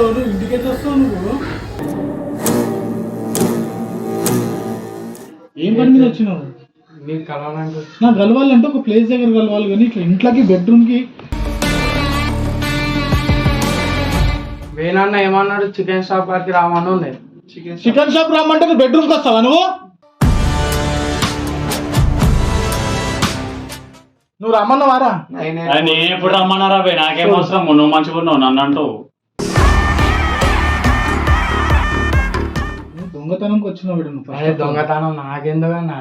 నువ్వు ఇంటికి ఎట్లా వస్తావు నువ్వు? ఏం పని మీద వచ్చినావు? మీకు కలవడానికి నాకు కలవాలంటే ఒక ప్లేస్ దగ్గర కలవాలి కానీ ఇట్లా ఇంట్లోకి బెడ్రూమ్కి వేణన్న ఏమన్నాడు? చికెన్ షాప్ కాడికి రామని ఉంది. చికెన్ చికెన్ షాప్ రమ్మంటే నువ్వు బెడ్రూమ్కి వస్తావా నువ్వు? నువ్వు రమ్మన్నావారా? ఆయన ఎప్పుడు రమ్మన్నారా బే? నాకేం అవసరం? నువ్వు మంచిగా ఉన్నావు నన్ను అంటూ దొంగతనంకి వచ్చినావు వీడు నువ్వు అదే దొంగతనం నాకెందుకన్నా.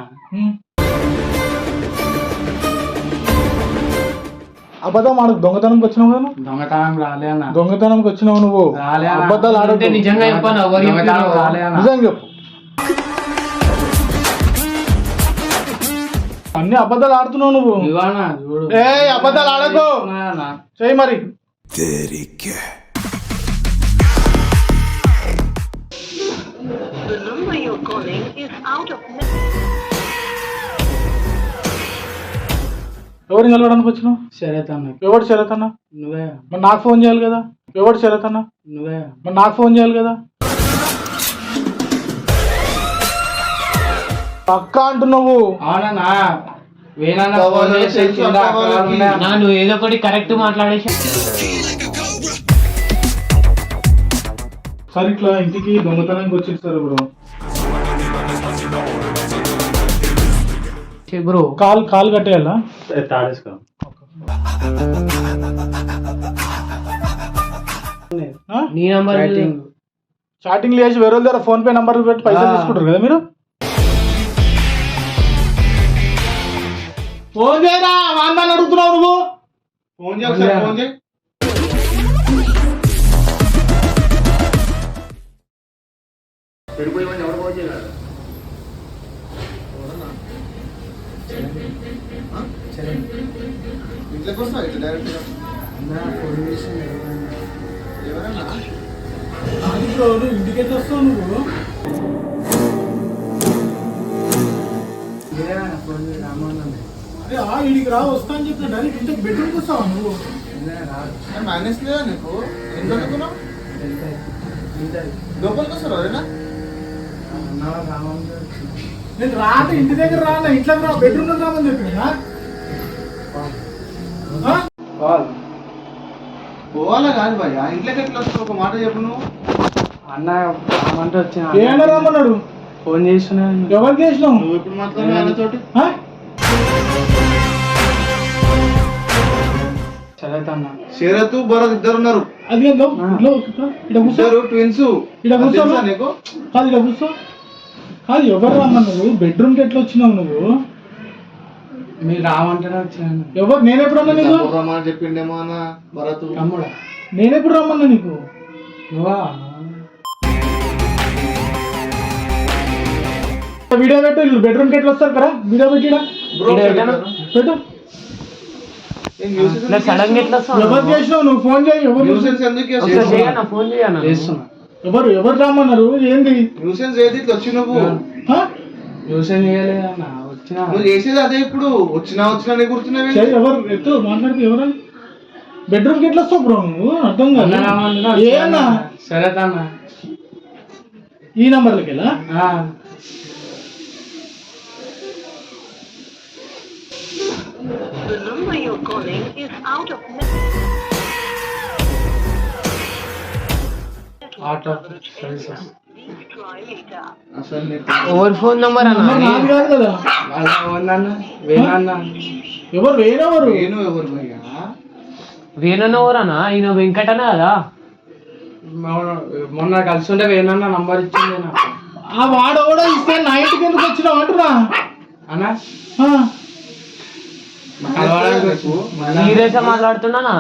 అబద్ధం ఆడకు దొంగతనంకి వచ్చినావు కదా నువ్వు? దొంగతనం రాలే అన్న దొంగతనంకి వచ్చినావు నువ్వు రాలే అన్న. అబద్ధాలు ఆడకు అంటే నిజంగా చెప్పాను ఎవరు దొంగతనం చెప్పారు? రాలే అన్న. నిజంగా చెప్పు అన్ని అబద్ధాలు ఆడుతున్నావు నువ్వు చూడు ఏ అబద్ధాలు ఆడకు. చెయ్యి మరి The ఎవరిని కలవడానికి వచ్చినావు? శరత్ అన్న ఎవడు శరతన్న నువ్వే. మరి నాకు ఫోన్ చేయాలి కదా. ఎవడు శరతన్న నువ్వే. మరి నాకు ఫోన్ చేయాలి కదా. పక్క అంటున్నావు. అవునన్నా వేణన్న ఫోన్ చేసి అక్కడ. ఉన్నా. నా నువ్వు ఏదో ఒకటి కరెక్ట్ మాట్లాడేసి సరే ఇట్లా ఇంటికి దొంగతనానికి వచ్చేస్తారు బ్రో బ్రో కాల్ కాల్ కట్టేయాలా తాడేసుకో? నీ నంబర్. చాటింగ్ చేసి వేరే దగ్గర ఫోన్ పే నంబర్ పెట్టి పైసలు. తీసుకుంటారు కదా మీరు ఫోన్ చేయరా వాందని అడుగుతున్నావు నువ్వు ఫోన్ చేయి ఫోన్ చేయి ఇంట్లోకి వస్తావా ఇట్లా డైరెక్ట్ అన్న ఫోన్ చేసి ఎవరన్నా నువ్వు? ఇంటికి ఎట్లా వస్తావు నువ్వు ఇంటికి రా వస్తా అని చెప్పిన డైరెక్ట్ ఇంటికి బెడ్రూమ్కి వస్తావా నువ్వు? మైనస్ లేదా నీకు? ఎందుకు అనుకున్నావు? లోపలికి వస్తారు వచ్చింది. నేను రాను ఇంటి దగ్గర రాను ఇంట్లోకి రా బెడ్రూమ్ రామని చెప్పినా? కాల్ పోవాలా కాదు భయ్యా. ఇంట్లోకి ఎట్లా వస్తావు? ఒక మాట చెప్పు నువ్వు. అన్న రామంటే వచ్చిన ఏమైనా రమ్మన్నాడు? ఫోన్ చేస్తున్నా ఎవరికి చేసినావు? నువ్వు ఎప్పుడు మాట్లాడినా ఆయనతోటి ఆ? శరత్ అన్న. శరత్ భరత్ ఇద్దరు ఉన్నారు. అది కూర్చో. ఇద్దరు ట్విన్స్ ఈడ కూర్చో. నీకు? కాదు ఇలా కూర్చో. కాదు ఎవరు రమ్మన్నావు బెడ్రూమ్కి ఎట్లా వచ్చినావు నువ్వు? మీరు ఎవరు? నేను ఎప్పుడు అన్నా నీకు రమ్మని చెప్పిండేమో అన్న భరత్. తమ్ముడా నేను ఎప్పుడు రమ్మన్నా నీకు? నువ్వా వీడియో పెట్టు బెడ్రూమ్కి ఎట్లా వస్తారు కదా? వీడియో పెట్టిడా బ్రో పెట్టు. సడన్గా ఎట్లా వస్తావు? ఎవరు చేసినావు? నువ్వు ఫోన్ చేయి ఎవరు న్యూసెన్స్ ఎందుకు ఒకసారి చేస్తున్నావు? చేయనా ఫోన్ చేయనా చేస్తున్నా. ఎవరు ఎవరు రమ్మన్నారు? ఏంది? న్యూసెన్స్ ఏది? ఇట్లా వచ్చి నువ్వు? చేయలేదన్న. నువ్వు చేసేది అదే ఇప్పుడు. వచ్చినా వచ్చినా చేయి ఎవరు? ఎత్తు మాట్లాడితే ఎవరు? బెడ్రూమ్కి ఎట్లా వస్తావు బ్రో నువ్వు? అర్థం కాదు. ఏ అన్న ఈ నంబర్లకి వెళ్ళా? ఆ, The number you're calling is out of services Please try later. అసలు నీకు ఎవరి ఫోన్ నంబర్ అన్న? నాది కాదు కదా? వాళ్ళ ఉందన్న వేణన్న? ఎవరు? వేరెవరు నేను ఎవరు భయ్యా? వేణన్న ఎవరన్నా ఈయన వెంకటన కదా? మొన్న- కలిసి ఉంటే వేణన్న నంబర్ ఇచ్చింది నాకు. ఆ వాడు కూడా ఇస్తే నైట్కి ఎందుకు వచ్చినావు? అంటున్నా. అన్న? సీరియస్ మాట్లాడుతున్నానా?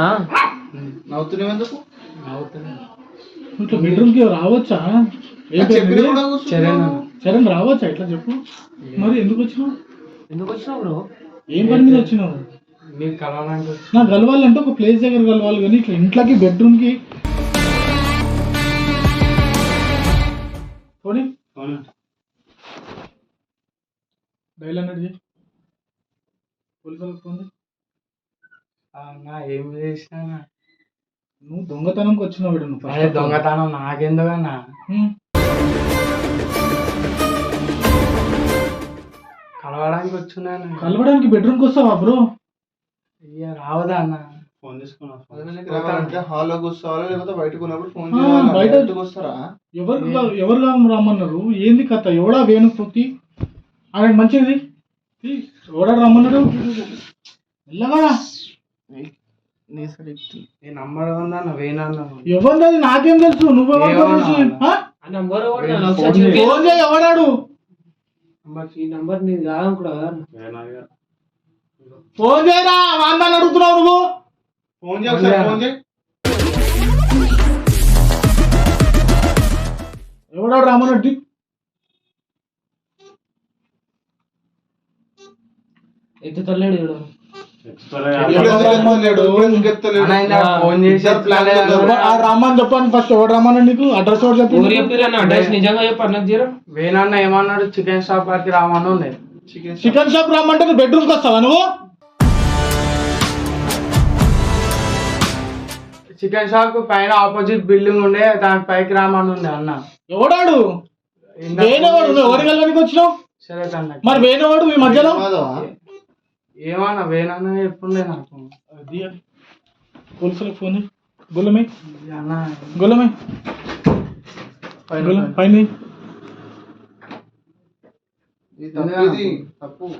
నవ్వుతున్నావు ఎందుకు? ఇట్లా బెడ్రూమ్కి రావచ్చా. చరణ్ రావచ్చా? ఇట్లా చెప్పు. మరి ఎందుకు వచ్చినావు? ఎందుకు వచ్చినావు బ్రో? ఏం పని మీద వచ్చినావు? కలవడానికి వచ్చి నాకు కలవాలంటే ఒక ప్లేస్ దగ్గర కలవాలి కానీ ఇట్లా ఇంట్లోకి బెడ్రూమ్కి పోనీ. డైల్ చేయి. పోలీసు వాళ్ళకి ఫోన్ ఏం చేసినా నువ్వు దొంగతనంకి వచ్చినావు వీడు నువ్వు దొంగతనం నాకెందుకన్నా? హ్మ్. కలవడానికి వచ్చున్నాను. కలవడానికి బెడ్రూమ్కి వస్తావా బ్రో ఇయ్య రావదా అన్న? ఫోన్ తీసుకున్నా హాల్లో కూర్చోవాలా లేకపోతే బయటకు ఉన్నప్పుడు ఫోన్ ఆ, చేయాలి? బయట- బయటకు వస్తారా? ఎవరు ఎవరు కాము రమ్మన్నారు? ఏంది కథ? ఎవడా వేణు పొత్తి ఆయన మంచిది? తీ, ఎవడా రమ్మన్నాడు? మెల్లగా ఎవరిది? నాకేం తెలుసు? నువ్వెవరు ఒకటి ఫోన్ చేయి ఎవడాడు? ఈ నంబర్ నీది ఫోన్ చేయరా? వాందని అడుగుతున్నావు నువ్వు? ఫోన్ చేయి ఒకసారి ఫోన్ చేయి. ఎవడాడు రమ్మన్నాడు ఎత్తుతలేడు చూడు రమ్మని చెప్పాను ఫస్ట్. ఎవడు రమ్మన్నాడు నీకు? అడ్రస్ ఎవరు చెప్పి? అడ్రస్ నిజంగా చెప్పు అన్నకు జీరో. వేనన్న ఏమన్నాడు? చికెన్ షాప్ కాడికి రామని ఉంది. Chicken shop. రమ్మంటే నువ్వు బెడ్రూమ్కి వస్తావా నువ్వు? చికెన్ షాప్కు పైన ఆపోజిట్ బిల్డింగ్ ఉండే దాని పైకి రామని ఉంది అన్న. ఎవడాడు? వేణవాడు. ఎవరి కలవనికి వచ్చినావు? సరే అన్న మరి వేణవాడు మీ మధ్యలో? ఏమన్నా వేనన్న చెప్పుండే నాకు. పోలీసులకు ఫోన్. గుల్లమే. అన్న. గుల్లమే. పైన తప్పు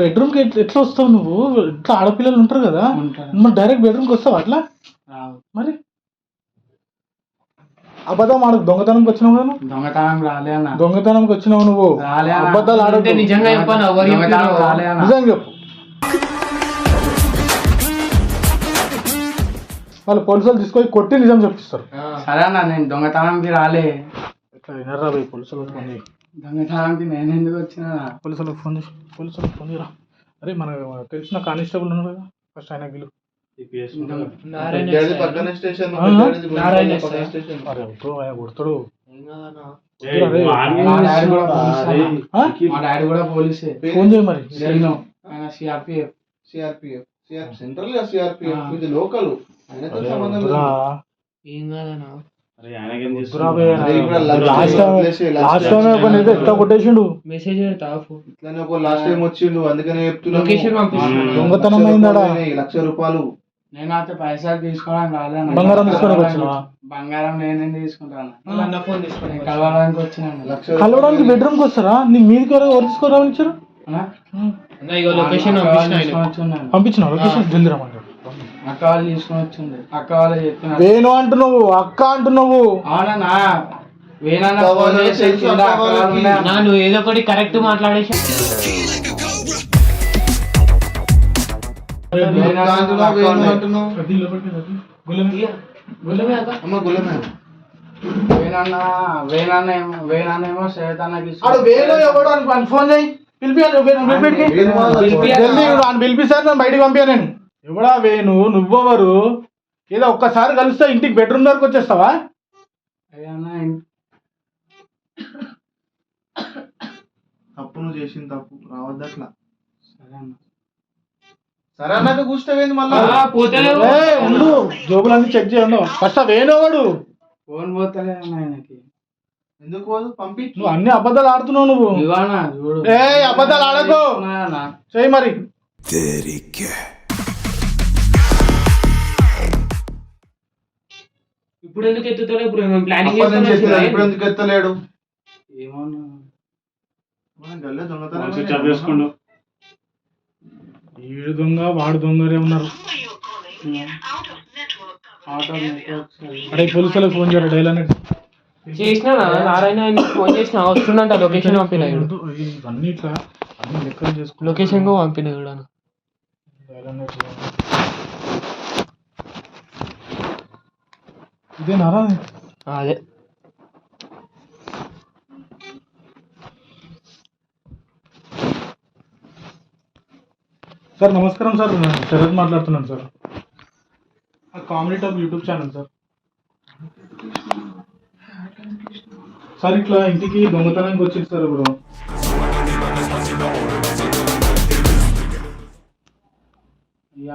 బెడ్రూమ్కి ఎట్లా వస్తావు నువ్వు? ఇట్లా ఆడపిల్లలు ఉంటారు కదా. మరి డైరెక్ట్ బెడ్రూమ్కి వస్తావు అట్లా? మరి? అబద్ధం ఆడకు దొంగతనంకి వచ్చినావు కదా నువ్వు? దొంగతనం రాలే అన్న. దొంగతనంకి వచ్చినావు నువ్వు? రాలే అన్న. అబద్ధాలు అంటే ఆడకు నిజంగా చెప్పాను ఎవరు దొంగతనం చెప్పిర్రో? రాలే అన్న. నిజంగా చెప్పు. వాళ్ళు పోలీసులు తీసుకొని కొట్టి నిజం చెప్పిస్తారు. సరే అన్న నేను దొంగతనంకి రాలే. ఎట్లా వినరా పోయి పోలీసులకు ఫోన్ చేయి. దొంగతనంకి నేను ఎందుకు వచ్చినా? పోలీసులకు ఫోన్ చేసి పోలీసులకు ఫోన్ చేయరా? అరే మన తెలిసిన కానిస్టేబుల్ ఉన్నారు కదా ఫస్ట్ ఆయన పిలు స్టేషన్ కొడతాడు. మా డాడీ కూడా పోలీసే. అన్న. ఆ? మా డాడీ కూడా పోలీసే. ఫోన్ చేయి మరి. నేను ఆయన CRPF CRPF CR central CRPF ఇది లోకల్. ఆయనతో సంబంధం ఏం కాదన్నా? మెసేజ్ ఇట్లానే ఒక లాస్ట్ టైం వచ్చిండు అందుకనే. లక్ష దొంగతనం? అయినాయి, లక్ష రూపాయలు. నేను అయితే పైసలు తీసుకోవడానికి రాలే అన్న. బంగారం తీసుకోవడానికి వచ్చినావా? బంగారం నేనేం తీసుకుంటాను అన్న. ఫోన్ తీసుకొని కలవడానికి వచ్చినాను కలవడానికి బెడ్రూమ్కి వస్తారా? నీ మీదకి ఎవరు ఎవరు తీసుకోరామని ఇచ్చారు? లొకేషన్ పంపించిన తీసుకొని వచ్చున్నాను పంపించిన లొకేషన్ జల్దీ రమ్మని అక్క వాళ్ళు తీసుకొని వచ్చింది అక్క వాళ్ళు చెప్పిన వేణు అంటున్నావు అక్క అంటున్నావు. అవునన్నా వేనన్న అక్క ఫోన్ వాళ్ళకి చేసి తెలుసు, కింద అక్క అక్క వాళ్ళు వాళ్ళకి. ఉన్నాయి అన్న. నా నువ్వు ఏదో ఒకటి కరెక్ట్ మాట్లాడేసి ఏమో శ్వేతన్నకి ఎవడు? అని ఫోన్ చేయి. పిలిపియాలి పిలిపిస్తారు నేను బయటికి నేను. ఎవడా వేణు? నువ్వెవరు? ఏదో ఒక్కసారి కలిస్తే ఇంటికి బెడ్రూమ్ దగ్గరకు వచ్చేస్తావా? తప్పు నువ్వు చేసిన తప్పు. రావద్దు అట్లా. సరే అన్న. సరే అన్నాక కూర్చోవేంది మళ్ళా? ఆ, పోతలేవు ఏ ఉండు. జోబులన్నీ చెక్ చేయండి ఫస్ట్ ఆ వేణు ఎవడు ఫోన్ పోతలే ఆయనకి. ఎందుకు పోదు? పంపి. నువ్వు అన్ని అబద్ధాలు ఆడుతున్నావు నువ్వు. ఇవానా? చూడు. ఏ అబద్ధాలు ఆడకు. చెయ్యి మరి. ఇప్పుడు ఎందుకు ఎత్తుతలేవు ఇప్పుడు మేము ప్లానింగ్ ఎత్తుతాడు, ఇప్పుడు ఎందుకు ఎత్తలేడు? ఏమన్నా? మన గల్లే దొంగతనం ఈడు దొంగ వాడు దొంగరే ఉన్నారు. అడే పోలీసులకు ఫోన్ చేయడం డైల్ అనేది చేసిన నారాయణ ఫోన్ చేసిన వస్తుందంట లొకేషన్ పంపిన. ఇవన్నీ ఇట్లా అన్ని లెక్కలు చేసుకుంటూ లొకేషన్కు పంపిన అనేది ఇదేనారా ఆ, అదే. సార్ నమస్కారం సార్. నేను శరత్ మాట్లాడుతున్నాను sir. Comedy top YouTube channel sir. Sir ఇట్లా ఇంటికి దొంగతనానికి వచ్చింది సార్ ఇప్పుడు.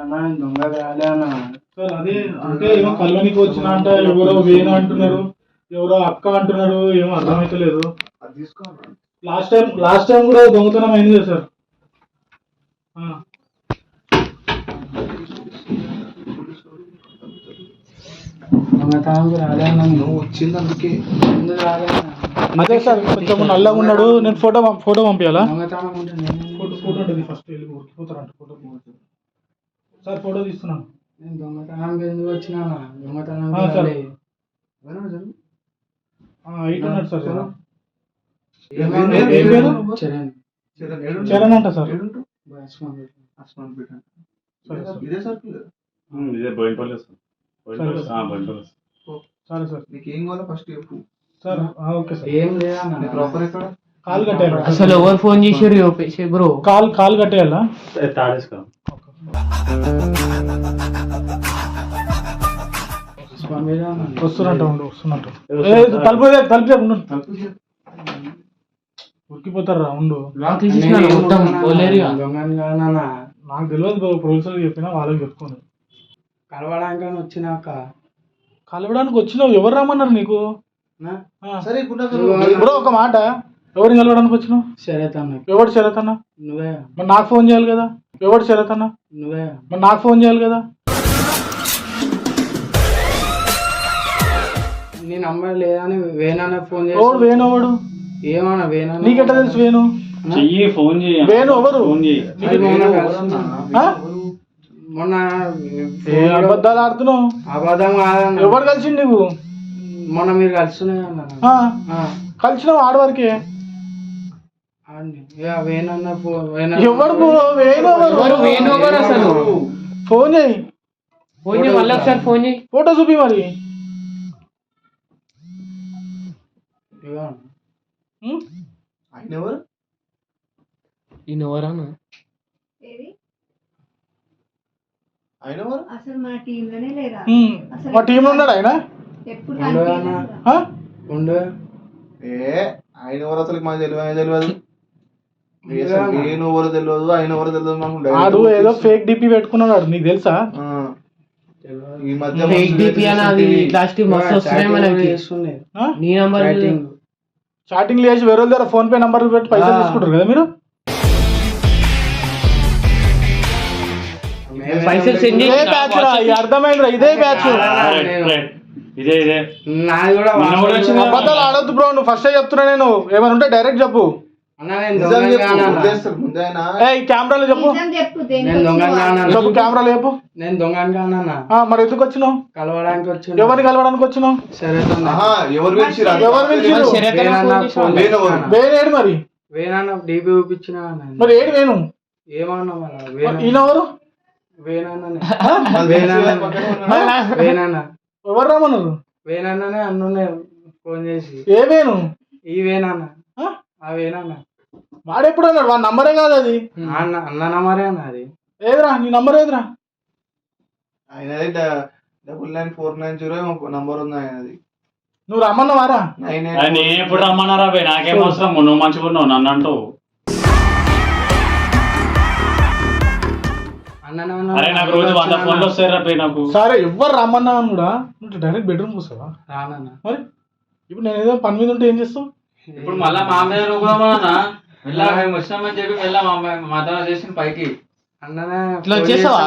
అన్న దొంగ అన్న. సార్ అదే అంటే ఏమో కల్వనికి వచ్చిన అంట ఎవరో వేణు అంటున్నారు ఎవరో అక్క అంటున్నారు ఏమో అర్థమైతలేదు. లాస్ట్ టైం లాస్ట్ టైం కూడా దొంగతనం అయింది కదా సార్. నువ్వు వచ్చింది అందుకే? అదే సార్ కొంచెం నల్లగా ఉన్నాడు నేను ఫోటో ఫోటో పంపించాలా దొంగతనం ఫోటో ఫోటో ఉంటుంది ఫస్ట్ వెళ్ళి ఉరికిపోతారంట ఫోటో సార్ ఫోటో తీస్తున్నాను. నేను దొంగతనానికి ఎందుకు వచ్చినా? దొంగతనానికి ఆ, సరే. చరణ్. అంట సార్. పీఠ. సరే సార్. ఇదే ఇదే బోయినపల్లి సరే. సరే సార్. నీకు ఏం కావాలో ఫస్ట్ చెప్పు. సార్ ఆ, ఓకే సార్. ఏం లేదన్న నీ ప్రాపర్ ఎక్కడ? కాల్ కట్టేయాలి? అసలు ఎవరు ఫోన్ చెప్పేసి బ్రో. కాల్ కాల్ కట్టేయాలా? తాడేసుకో. వస్తున్నట్టు ఉండు వస్తున్నట్టు. తలుపు తలుపు ఉండు. ఉరికిపోతారా. నాకు తెలియదు ప్రొఫెసర్ చెప్పినా వాళ్ళకి చెప్పుకోండి. కలవడానికి అని వచ్చినాక. కలవడానికి వచ్చినావు. ఎవరు రమ్మన్నారు నీకు. సరే ఇప్పుడు ఒక మాట. ఎవరిని కలవడానికి వచ్చినావు? శరత్ అన్న. ఎవడు శరత్ అన్న? నువ్వే. మరి నాకు ఫోన్ చేయాలి కదా. ఎవడు శరత్ అన్న? నువ్వే. మరి నాకు ఫోన్ చేయాలి కదా. నీ నంబర్ లేదని వేణన్న ఫోన్ చేసి వేణు ఎవడు? ఏమన్నా వేణన్న నీకెట్లా తెలుసు వేణు? చెయ్యి ఫోన్ చేయి. వేణు ఎవరు? ఫోన్ చేయి. మొన్న అబద్ధాలు ఆడుతున్నావు? అబద్ధం కాదన్న. ఎవరు కలిసిండు నీకు? మొన్న మీరు అన్న. ఆ, కలిసినావు ఆడవారికి? ఫోన్ ఎవరు ఎవరు అసలు? చేయి. ఫోన్ చేయి మళ్ళీ ఒకసారి ఫోన్ చేయి. ఫోటో చూపి మరి? ఆయన ఎవరు ఈయన ఎవరన్నా ఏది ఆయన అసలు లేరా. మా ఉన్నాడు ఆయన? ఎప్పుడు? ఉండు ఏ ఆయన ఎవరు అసలు? మాకు తెలియదు ఆయన తెలియదు నేను ఎవరు తెలియదు ఆయన ఎవరు తెలియదు మాకు ఆడు ఏదో ఫేక్ డిపి పెట్టుకున్నాడు నీకు తెలుసా. ఈ మధ్య ఫేక్ డిపి అని అది లాస్ట్ మస్తు వస్తున్నాయి మనకి? నీ నంబర్ చాటింగ్. చేసి వేరే వాళ్ళ దగ్గర ఫోన్ పే నంబర్ పెట్టి పైసలు. తీసుకుంటారు కదా మీరు? పైసలు సెండ్ ఇదే చేసి బ్యాచ్ రా ఇది అర్థమైందిరా ఇదే బ్యాచ్ రైట్, రైట్. ఇదే ఇదే. నాది కూడా మొన్న కూడా వచ్చింది. అబద్ధాలు ఆడొద్దు బ్రో నువ్వు ఫస్ట్ చెప్తున్నా నేను. ఏమైనా ఉంటే డైరెక్ట్ చెప్పు. అన్న నేను నిజం దొంగని చెప్పు, కానన్నా. వదిలేస్తారు ముందే ఆయన ఏ కెమెరాలో చెప్పు. నిజం చెప్పు దేనికి నేను దొంగని వచ్చినావు? కానన్నా. చెప్పు కెమెరాలో చెప్పు. నేను దొంగని కానన్నా. ఆ, మరి ఎందుకు వచ్చినావు? కలవడానికి వచ్చిన. ఎవరిని కలవడానికి వచ్చినావు? సరే. ఆహా, ఎవరు పిలిచిరు? ఎవరు వేణన్న ఫోన్ చేసి వేణు మరి? వేణన్న డీపీ చూపించిన మరి ఏడు వేణు? ఏమన్నా మరి? ఈయన ఎవరు? ఎవరు రమ్మన్నారు? వేణన్ననే అన్నునే ఫోన్ చేసి. ఏ వేణు? ఈ వేణన్న. ఆ? ఆ వేణన్న. వాడు ఎప్పుడు అన్నాడు వాడి నంబరే కాదు అది అన్న అన్న నమ్మరే అన్న అది ఏదిరా? నీ నంబర్ ఏదిరా? ఆయనది double nine four nine zero number ఉంది ఆయనది. నువ్వు రమ్మన్నావారా? నైన్ ఎప్పుడు రమ్మన్నారా బే? నాకేం అవసరం? నువ్వు మంచిగా ఉన్నావు నన్ను అంటూ అరే నాకు రోజు వంద ఫోన్లు వస్తాయి రా బే నాకు. సరే ఎవరు రమ్మన్నా కూడా? నువ్వు డైరెక్ట్ బెడ్రూమ్ వస్తావా రానన్న. మరి? ఇప్పుడు నేను ఏదో పని మీద ఉంటే ఏం చేస్తావు? ఇప్పుడు మళ్ళా మా అమ్మాయి వచ్చినామని చెప్పి వెళ్ళా మా అమ్మాయి చేసిన పైకి. ఇట్లా వచ్చేసావా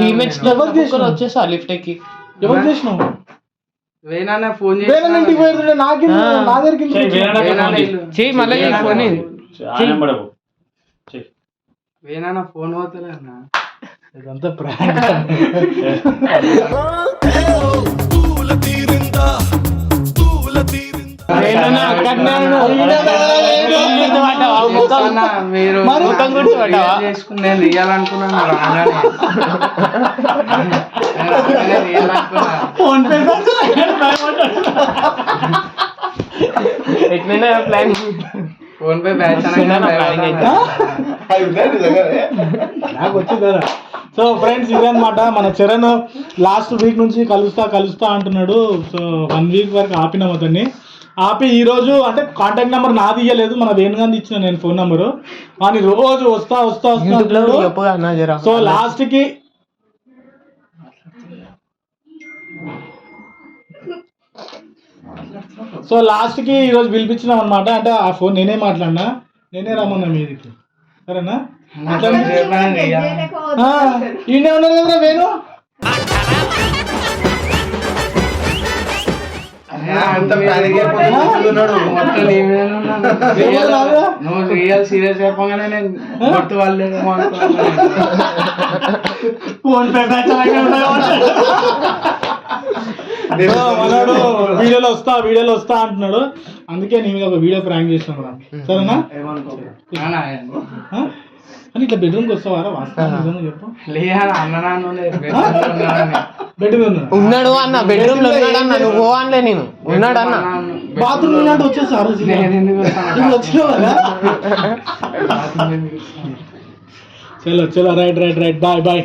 టీమేట్స్. ఎవరు? వచ్చేసా లిఫ్ట్ ఎక్కి? ఎవరు చేసినావు? వేణన్న ఫోన్ నాకేం ఆ. నా దగ్గరికి. చెయ్యి మళ్ళీ ఫోన్. వేణన్న ఫోన్ పోతలే అన్న. ఇదంతా ప్రాంక్ మీరు మరి ముఖం గుర్తు పట్టావా? రియల్ చేసుకుని నేను రియాలనుకున్నాను రాగానే నేను రాగానే రియల్ అనుకున్నా. Phone pay. ఎట్లైనా ప్లాన్ ఫోన్ పే బ్యాచ్? నాకు వచ్చింది సో ఫ్రెండ్స్ ఇదనమాట మన చరణ్ లాస్ట్ వీక్ నుంచి కలుస్తా కలుస్తా అంటున్నాడు. సో వన్ వీక్ వరకు ఆపినాం అతన్ని. ఆపి ఈరోజు అంటే కాంటాక్ట్ నెంబర్ నాది ఇయ్యలేదు. మన వేణుగాంధీ ఇచ్చిన నేను ఫోన్ నెంబరు కానీ రోజు వస్తా వస్తా వస్తా సో లాస్ట్కి సో లాస్ట్కి ఈరోజు పిలిపించినాం అనమాట అంటే ఆ ఫోన్ నేనే మాట్లాడినా. నేనే రమ్మన్నా మీదికి. సరేనా? ఈయనే కదా ఉన్నాను. రాదా? నువ్వు రియల్ సీరియస్ చెప్పగానే నేను గుర్తు అనుకున్నాను. ఫోన్ పే మనోడు వీడియోలో వస్తా వీడియోలో వస్తా అంటున్నాడు. అందుకే నీ మీద ఒక వీడియో ప్రాంక్ చేసినాం రా సరేనా? నానా? అని ఇట్లా బెడ్రూమ్కి వస్తావారా? వాస్తవం చెప్పు. లేదా అన్న నాన్న ఉన్నాడని. బెడ్ మీద ఉన్నాడు అన్న బెడ్రూమ్లో ఉన్నాడు అన్న నువ్వు అనలే నేను. ఉన్నాడు అన్న బాత్రూమ్ ఉన్నాడు వచ్చేసి ఆ రోజు వచ్చినావు? కదా? చలో చలో right right right bye bye.